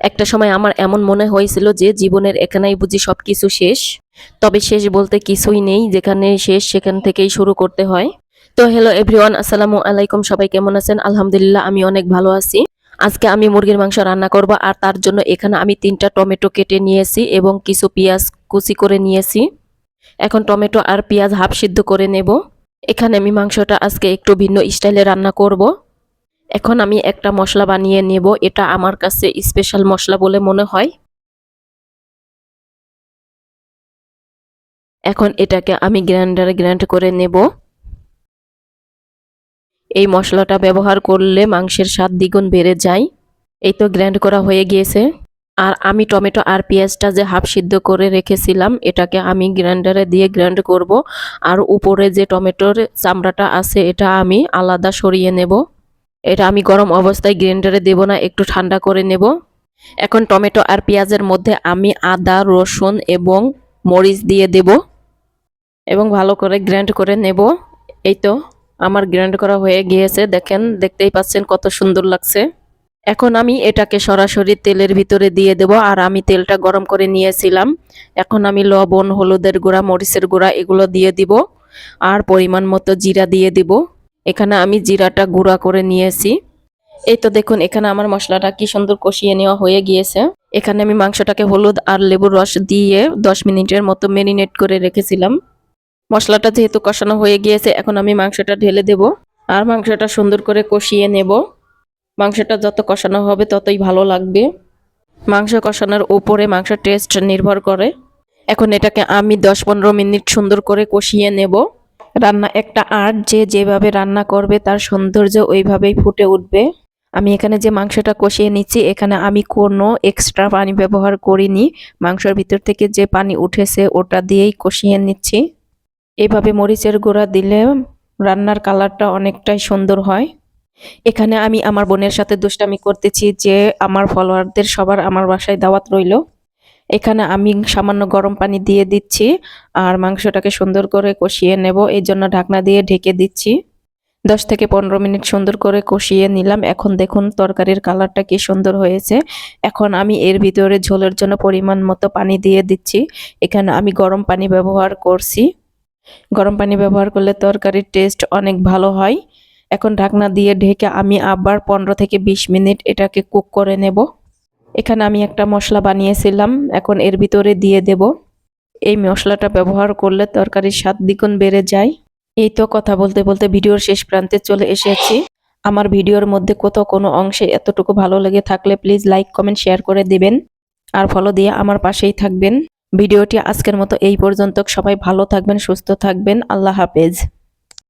একটা সময় আমার এমন মনে হয়েছিল যে জীবনের এখানেই বুঝি সব কিছু শেষ। তবে শেষ বলতে কিছুই নেই, যেখানে শেষ সেখান থেকেই শুরু করতে হয়। তো হ্যালো এভরিওয়ান আসসালামু আলাইকুম, সবাই কেমন আছেন? আলহামদুলিল্লাহ, আমি অনেক ভালো আছি। আজকে আমি মুরগির মাংস রান্না করব, আর তার জন্য এখানে আমি তিনটা টমেটো কেটে নিয়েছি এবং কিছু পেঁয়াজ কুচি করে নিয়েছি। এখন টমেটো আর পেঁয়াজ হাফ সিদ্ধ করে নেব। এখানে আমি মাংসটা আজকে একটু ভিন্ন স্টাইলে রান্না করব। এখন আমি একটা মশলা বানিয়ে নেব, এটা আমার কাছে স্পেশাল মশলা বলে মনে হয়। এখন এটাকে আমি গ্রাইন্ডারে গ্রাইন্ড করে নেব। এই মশলাটা ব্যবহার করলে মাংসের স্বাদ দ্বিগুণ বেড়ে যায়। এই তো গ্রাইন্ড করা হয়ে গিয়েছে। আর আমি টমেটো আর পেঁয়াজটা যে হাফ সিদ্ধ করে রেখেছিলাম, এটাকে আমি গ্রাইন্ডারে দিয়ে গ্রাইন্ড করব। আর উপরে যে টমেটোর চামড়াটা আছে, এটা আমি আলাদা সরিয়ে নেব। এটা আমি গরম অবস্থায় গ্রাইন্ডারে দেব না, একটু ঠান্ডা করে নেব। এখন টমেটো আর পেঁয়াজের মধ্যে আমি আদা, রসুন এবং মরিচ দিয়ে দেব এবং ভালো করে গ্রাইন্ড করে নেব। এই তো, আমার গ্রাইন্ড করা হয়ে গিয়েছে। দেখেন, দেখতেই পাচ্ছেন কত সুন্দর লাগছে। এখন আমি এটাকে সরাসরি তেলের ভিতরে দিয়ে দেব। আর আমি তেলটা গরম করে নিয়েছিলাম। এখন আমি লবণ, হলুদের গুঁড়া, মরিচের গুঁড়া এগুলো দিয়ে দিব। আর পরিমাণ মতো জিরা দিয়ে দিব। এখানে আমি জিরাটা গুঁড়া করে নিয়েছি। এই তো দেখুন, এখানে আমার মশলাটা কি সুন্দর কষিয়ে নেওয়া হয়ে গিয়েছে। এখানে আমি মাংসটাকে হলুদ আর লেবুর রস দিয়ে দশ মিনিটের মতো মেরিনেট করে রেখেছিলাম। মশলাটা যেহেতু কষানো হয়ে গিয়েছে, এখন আমি মাংসটা ঢেলে দেব আর মাংসটা সুন্দর করে কষিয়ে নেব। মাংসটা যত কষানো হবে ততই ভালো লাগবে। মাংস কষানোর উপরে মাংস টেস্ট নির্ভর করে। এখন এটাকে আমি দশ পনেরো মিনিট সুন্দর করে কষিয়ে নেব। রান্না একটা আর্ট যে যেভাবে রান্না করবে তার সৌন্দর্য ওইভাবেই ফুটে উঠবে। আমি এখানে যে মাংসটা কষিয়ে নিচ্ছি, এখানে আমি কোনো এক্সট্রা পানি ব্যবহার করিনি। মাংসর ভিতর থেকে যে পানি উঠেছে ওটা দিয়েই কষিয়ে নিচ্ছি। এভাবে মরিচের গুঁড়া দিলে রান্নার কালারটা অনেকটাই সুন্দর হয়। এখানে আমি আমার বোনের সাথে দুষ্টামি করতেছি যে আমার ফলোয়ারদের সবার আমার বাসায় দাওয়াত রইল। এখানে আমি সামান্য গরম পানি দিয়ে দিচ্ছি আর মাংসটাকে সুন্দর করে কষিয়ে নেব। এই জন্য ঢাকনা দিয়ে ঢেকে দিচ্ছি। দশ থেকে পনেরো মিনিট সুন্দর করে কষিয়ে নিলাম। এখন দেখুন তরকারির কালারটা কি সুন্দর হয়েছে। এখন আমি এর ভিতরে ঝোলের জন্য পরিমাণ মতো পানি দিয়ে দিচ্ছি। এখানে আমি গরম পানি ব্যবহার করছি। গরম পানি ব্যবহার করলে তরকারির টেস্ট অনেক ভালো হয়। এখন ঢাকনা দিয়ে ঢেকে আমি আবার পনেরো থেকে বিশ মিনিট এটাকে কুক করে নেব। এখানে আমি একটা মশলা বানিয়েছিলাম, এখন এর ভিতরে দিয়ে দেব। এই মশলাটা ব্যবহার করলে তরকারির স্বাদ দ্বিগুণ বেড়ে যায়। এই তো কথা বলতে বলতে ভিডিওর শেষ প্রান্তে চলে এসেছি। আমার ভিডিওর মধ্যে কোথাও কোনো অংশে এতটুকু ভালো লেগে থাকলে প্লিজ লাইক, কমেন্ট, শেয়ার করে দেবেন। আর ফলো দিয়ে আমার পাশেই থাকবেন। ভিডিওটি আজকের মতো এই পর্যন্ত। সবাই ভালো থাকবেন, সুস্থ থাকবেন। আল্লাহ হাফেজ।